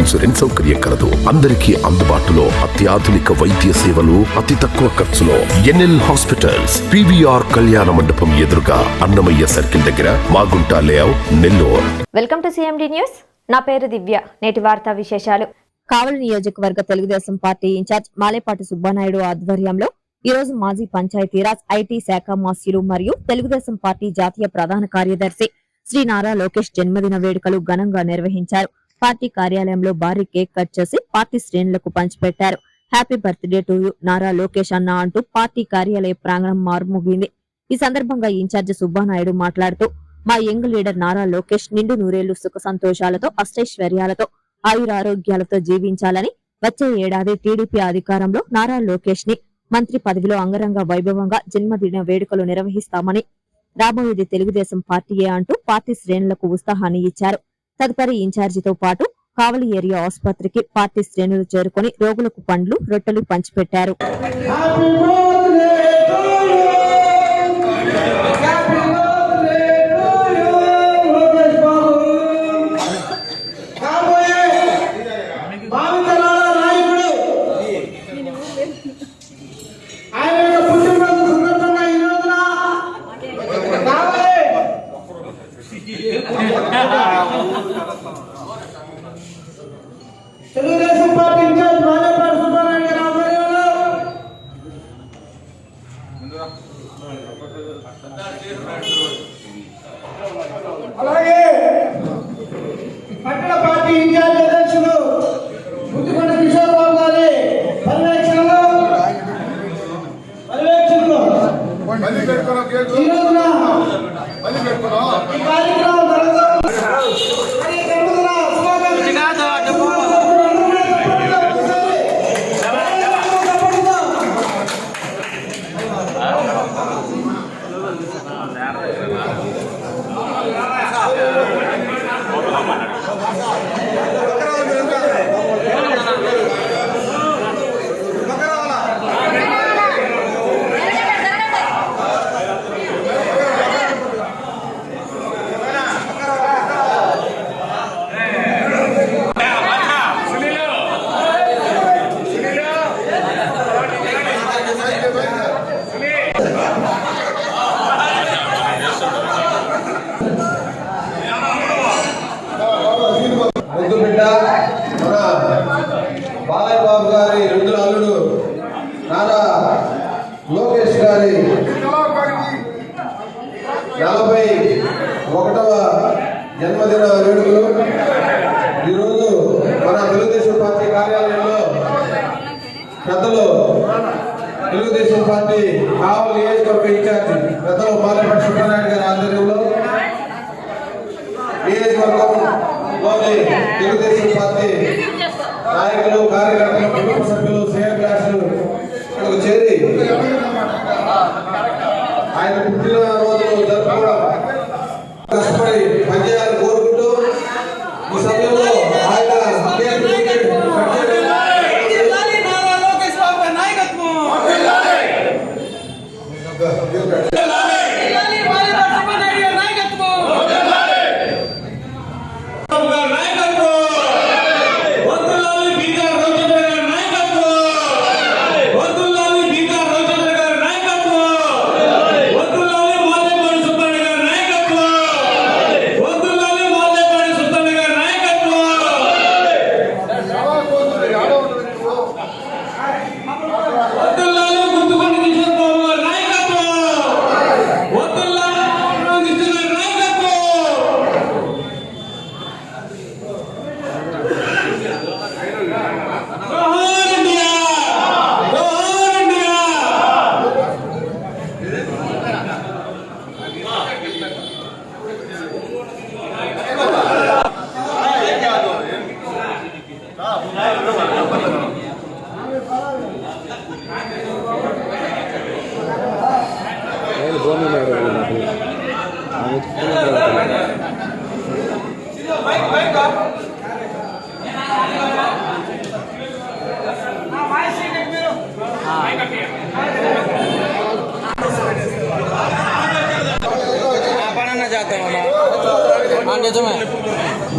Insurance సౌకర్యం కలదు. అందరికీ అందుబాటులో అత్యాధునిక వైద్య సేవలు అతి తక్కువ ఖర్చులో ఎన్ఎల్ హాస్పిటల్స్ పివిఆర్ కళ్యాణ మండపం ఎదురుగా అన్నమయ్య సర్కిల్ దగ్గర Magunta layout Nellore. Welcome to CMD news. నా పేరు దివ్య. నేటి వార్తా విశేషాలు. కావలి నియోజకవర్గ Telugu Desam party in charge Malepati Subbanaidu ఆధ్వర్యంలో ఈ రోజు మాజీ పంచాయతీరాజ్ ఐటీ శాఖ మాస్యులు మరియు తెలుగుదేశం పార్టీ జాతీయ ప్రధాన కార్యదర్శి శ్రీ నారా లోకేష్ జన్మదిన వేడుకలు ఘనంగా నిర్వహించారు. పార్టీ కార్యాలయంలో భారీ కేక్ కట్ చేసి పార్టీ శ్రేణులకు పంచిపెట్టారు. Happy birthday to you Nara Lokesh అన్న అంటూ పార్టీ కార్యాలయ ప్రాంగణం మారుమోగింది. ఈ సందర్భంగా ఇన్ఛార్జి సుబ్బానాయుడు మాట్లాడుతూ మా యంగ్ లీడర్ నారా లోకేష్ నిండు నూరేళ్ళు సుఖ సంతోషాలతో అష్టైశ్వర్యాలతో ఆయురారోగ్యాలతో జీవించాలని వచ్చే ఏడాది టీడీపీ అధికారంలో నారా లోకేష్ని మంత్రి పదవిలో అంగరంగ వైభవంగా జన్మదిన వేడుకలు నిర్వహిస్తామని రాబోయేది తెలుగుదేశం పార్టీయే అంటూ పార్టీ శ్రేణులకు ఉత్సాహాన్ని ఇచ్చారు. తదుపరి ఇన్ఛార్జితో పాటు కావలి ఏరియా ఆసుపత్రికి పార్టీ శ్రేణులు చేరుకొని రోగులకు పండ్లు రొట్టెలు పంచిపెట్టారు Yeah. Telugu Desam party in charge Malepati Subbarayudu గారి ఆధ్వర్యంలో అలాగే పట్టణ పార్టీ ఇన్ఛార్జ్ అధ్యక్షులు ముద్దుకొండ కిషోర్ బాబు గారి పర్యవేక్షణలో పర్యవేక్షణలో ఈ రోజున ఈ కార్యక్రమం జరుగుతుంది. మరి ఈ జన్మదిన శుభాకాంక్షలు. ముద్దు బిడ్డ మన బాలయ్య బాబు గారి రుద్ర అల్లుడు నారా లోకేష్ గారి నలభై ఒకటవ జన్మదిన వేడుకలు. ఈరోజు మన తెలుగుదేశం పార్టీ కార్యాలయంలో పెద్దలు తెలుగుదేశం పార్టీ కావలి నియోజకవర్గ ఇన్ఛార్జి పెద్దలు మాలేపల్లి సుబ్రహ్మణ్య గారి ఆధ్వర్యంలో నియోజకవర్గంలోని తెలుగుదేశం పార్టీ నాయకులు కార్యకర్తలు కుటుంబ సభ్యులు సేవ క్లాసులు చేరి ఆయన పుట్టినరోజు ఆ,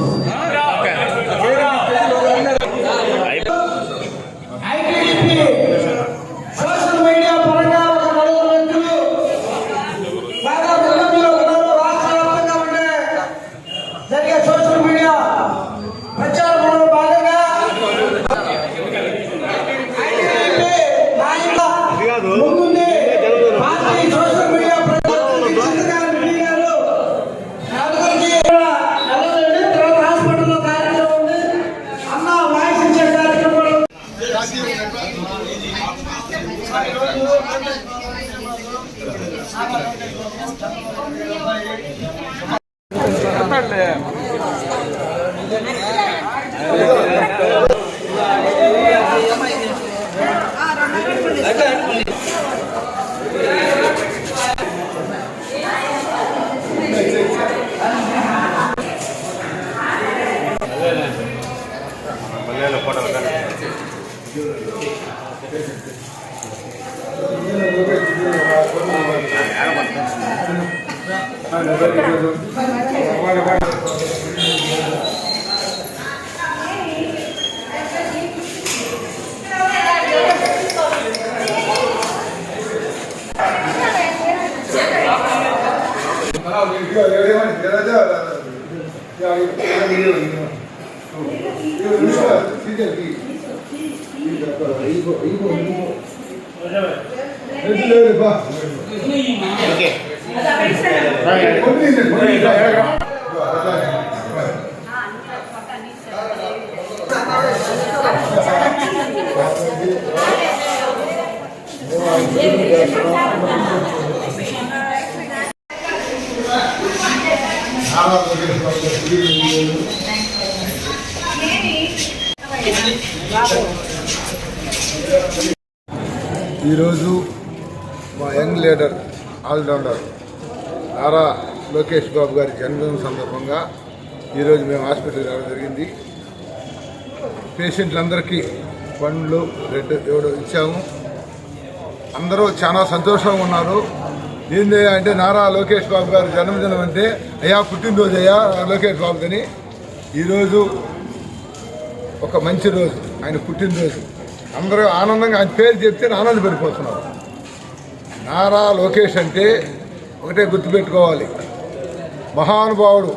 ఆల్రౌండర్ నారా లోకేష్ బాబు గారి జన్మదినం సందర్భంగా ఈరోజు మేము హాస్పిటల్ రావడం జరిగింది. పేషెంట్లందరికీ పండ్లు బ్రెడ్ ఇవ్వడం ఇచ్చాము. అందరూ చాలా సంతోషంగా ఉన్నారు. ఏంది అంటే నారా లోకేష్ బాబు గారి జన్మదినం అంటే అయ్యా పుట్టినరోజు అయ్యా లోకేష్ బాబుదని. ఈరోజు ఒక మంచి రోజు ఆయన పుట్టినరోజు. అందరూ ఆనందంగా ఆయన పేరు చెప్తే ఆనందపడిపోతున్నారు. నారా లోకేష్ అంటే ఒకటే గుర్తుపెట్టుకోవాలి. మహానుభావుడు.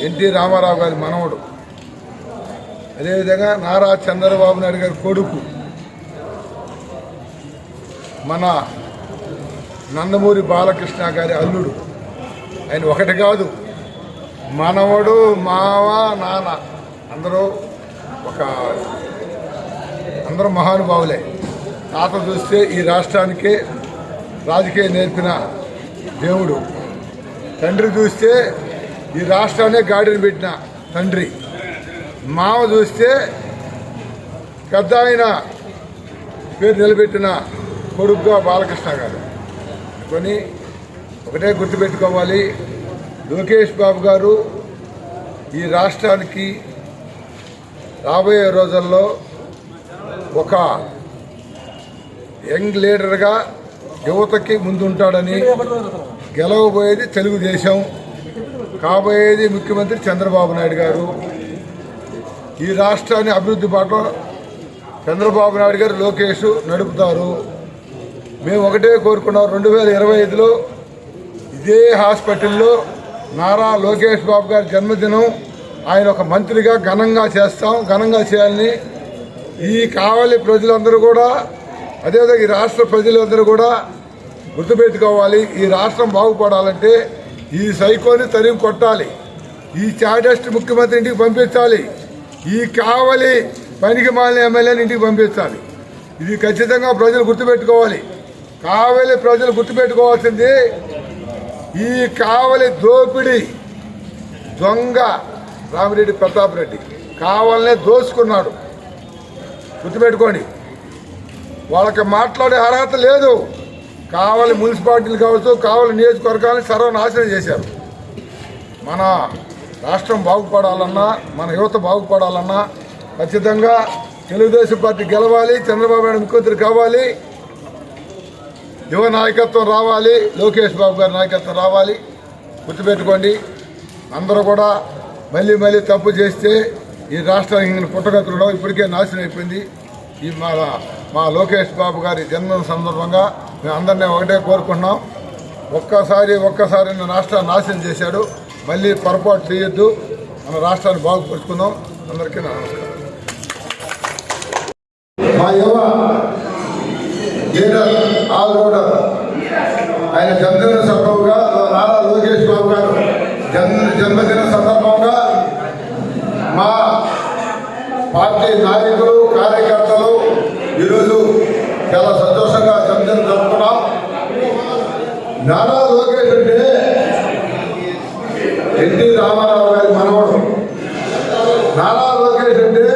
ఎన్టీ రామారావు గారి మనవడు. అదేవిధంగా నారా చంద్రబాబు నాయుడు గారి కొడుకు. మన నందమూరి బాలకృష్ణ గారి అల్లుడు. ఆయన ఒకటి కాదు. మనవడు మావ నాన్న అందరూ ఒక అందరూ మహానుభావులే. తాత చూస్తే ఈ రాష్ట్రానికే రాజకీయం నేర్పిన దేవుడు. తండ్రి చూస్తే ఈ రాష్ట్రాన్ని గాడిని పెట్టిన తండ్రి. మామ చూస్తే పెద్ద ఆయన పేరు నిలబెట్టిన కొడుకుగా బాలకృష్ణ గారు. కొని ఒకటే గుర్తుపెట్టుకోవాలి. లోకేష్ బాబు గారు ఈ రాష్ట్రానికి రాబోయే రోజుల్లో ఒక యంగ్ లీడర్గా యువతకి ముందుంటాడని గెలవబోయేది తెలుగుదేశం. కాబోయేది ముఖ్యమంత్రి చంద్రబాబు నాయుడు గారు. ఈ రాష్ట్రాన్ని అభివృద్ధి బాటలో చంద్రబాబు నాయుడు గారు లోకేష్ నడుపుతారు. మేము ఒకటే కోరుకున్నాం రెండు వేల ఇరవై ఐదులో ఇదే హాస్పిటల్లో నారా లోకేష్ బాబు గారి జన్మదినం. ఆయన ఒక మంత్రిగా ఘనంగా చేస్తాం ఘనంగా చేయాలని ఈ కావలి ప్రజలందరూ కూడా అదేవిధంగా ఈ రాష్ట్ర ప్రజలందరూ కూడా గుర్తుపెట్టుకోవాలి ఈ రాష్ట్రం బాగుపడాలంటే ఈ సైకోని తరిమి కొట్టాలి ఈ చాటెస్ట్ ముఖ్యమంత్రి ఇంటికి పంపించాలి ఈ కావలి పనికి మాలిన ఎమ్మెల్యేని ఇంటికి పంపించాలి. ఇది ఖచ్చితంగా ప్రజలు గుర్తుపెట్టుకోవాలి. కావలి ప్రజలు గుర్తుపెట్టుకోవాల్సింది ఈ కావలి దోపిడి దొంగ రామిరెడ్డి ప్రతాప్ రెడ్డి. కావాలనే దోసుకున్నాడు. గుర్తుపెట్టుకోండి. వాళ్ళకి మాట్లాడే అర్హత లేదు. కావాలి మున్సిపాలిటీలు కావచ్చు కావాలి నియోజకవర్గాలని సర్వనాశనం చేశారు. మన రాష్ట్రం బాగుపడాలన్నా మన యువత బాగుపడాలన్నా ఖచ్చితంగా తెలుగుదేశం పార్టీ గెలవాలి చంద్రబాబు నాయుడు ముఖ్యమంత్రి కావాలి యువ నాయకత్వం రావాలి లోకేష్ బాబు గారి నాయకత్వం రావాలి. గుర్తుపెట్టుకోండి అందరూ కూడా మళ్ళీ మళ్ళీ తప్పు చేస్తే ఈ రాష్ట్రానికి పుట్టగతులు ఇప్పటికే నాశనం అయిపోయింది. ఈ మా మా లోకేష్ బాబు గారి జన్మ సందర్భంగా మేము అందరినీ ఒకటే కోరుకుంటున్నాం. ఒక్కసారి ఒక్కసారి నా రాష్ట్రాన్ని నాశనం చేశాడు. మళ్ళీ పొరపాటు చేయొద్దు. మన రాష్ట్రాన్ని బాగుపరుచుకుందాం. అందరికీ నా నమస్కారం. మా యువ లీడర్ ఆల్రౌండర్ ఆయన జన్మదిన సందర్భంగా నారా లోకేష్ బాబు గారు జన్మ జన్మదిన సందర్భంగా మా పార్టీ నాయకులు కార్యకర్తలు ఈరోజు చాలా సంతోషంగా జన్మదినం జరుపుకున్నాం నారా లోకేష్ అంటే ఎన్టీ రామారావు గారి మనవడు నారా లోకేష్ అంటే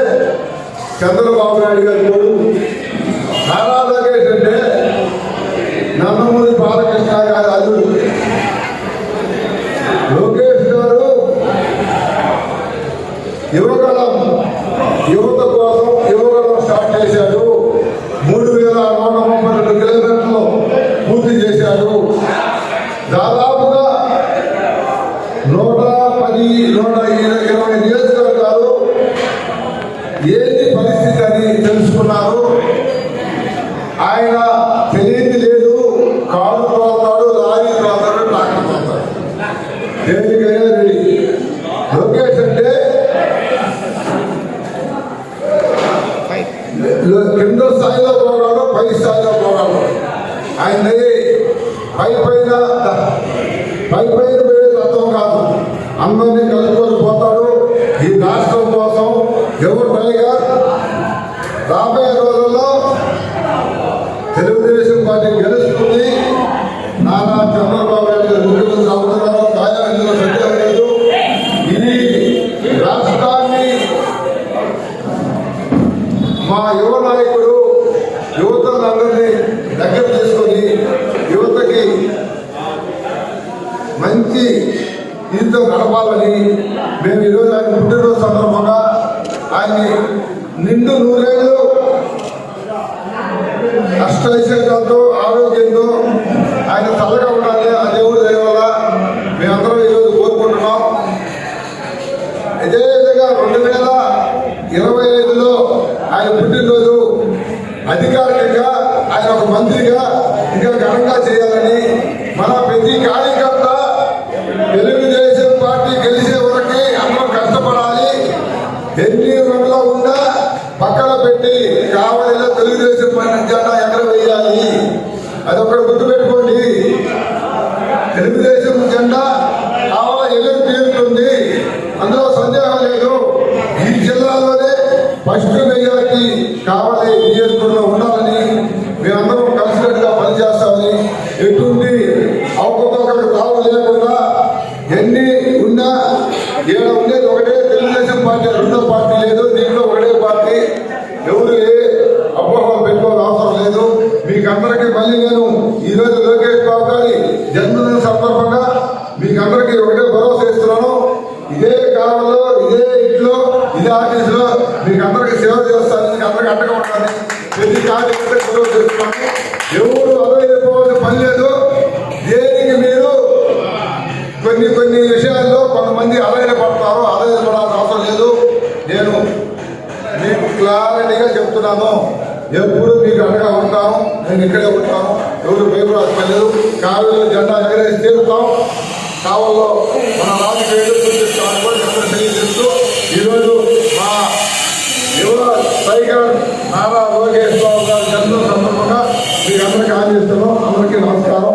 చంద్రబాబు నాయుడు గారి కొడుకు నారా లోకేష్ అంటే నందమూరి బాలకృష్ణ గారి అల్లుడు లోకేష్ గారు యువగలం యువత కోసం యువగలం స్టార్ట్ చేశాడు మూడు వేల నూట ముప్పై రెండు కిలోమీటర్లు పూర్తి చేశాడు దాదాపుగా నూట పది నూట ఇరవై ఇరవై నియోజకవర్గాలు ఏంటి పరిస్థితి అని తెలుసుకున్నారు ఆయన తెలియదు లేదు కారు తోలుతాడు లారీ తోలుతాడు ట్రాక్టర్ తోలుతాడు దేనికైనా రెడీ లోకేష్ అంటే లో- కింద స్థాయిలో పోరాడు పై స్థాయిలో పోరాడు ఆయన పై పైన పై పైన ఇదితో మేము ఈరోజు ఆయన పుట్టినరోజు సందర్భంగా ఆయన్ని నిండు నూరేళ్ళు అష్టైశ్వర్యాలతో ఆరోగ్యంతో ఆయన చల్లగా ఉండాలి. ఆ దేవుడు దయ మేమందరం ఈరోజు కోరుకుంటున్నాం. ఇదే విధంగా రెండు వేల ఇరవై ఐదులో ఆయన పుట్టినరోజు అధికారికంగా ఆయన ఒక మంత్రిగా ఇంకా ఘనంగా చేయాలని మన ప్రతి కార్యకర్త తెలుగుదేశం పార్టీ గెలిచే వరకు అందరం కష్టపడాలి ఎన్ని రంగులో ఉన్నా పక్కన పెట్టి కావలిలో తెలుగుదేశం పార్టీ జెండా ఎక్కడ వేయాలి అదొకటి గుర్తుపెట్టుకోండి తెలుగుదేశం జెండా కావాల ఎదురు తీరుతుంది అందులో సందేహం లేదు ఈ జిల్లాలోనే ఫస్ట్ మెజార్టీ కావాలి నియోజకవర్గంలో ఉండాలని మేమందరం కలిసికట్టుగా పనిచేస్తామని ఎటువంటి అవకతవకలు కావాలి లేకుండా ఎన్ని ఉన్నా ఈడ ఉండేది ఒకటే తెలుగుదేశం పార్టీ రెండో పార్టీ లేదు దీంట్లో ఒకటే పార్టీ. ఎవరు ఏ అపోహలు పెట్టుకోవాల్సిన అవసరం లేదు. మీకు అందరికీ మళ్ళీ నేను ఈ రోజు లోకేష్ బాబు గారి జన్మదిన సందర్భంగా మీకు అందరికీ ఒకటే భరోసా ఇస్తున్నాను. ఇదే కాలంలో ఉంటాను. ఎప్పుడు మీకు అండగా ఉంటాను. నేను ఇక్కడే ఉంటాను. ఎవరు భయపడాల్సిన పని లేదు కావిలో జెండా ఎగరేసి తీరుతాం. కావల్లో మన రాజకీయాలు చూపిస్తామని కూడా అందరూ తెలియజేస్తూ ఈరోజు మా యువ టైగర్ నారా లోకేష్ బాబు గారి జన్మ సందర్భంగా మీకు అందరికీ ఆందిస్తున్నాం అందరికీ నమస్కారం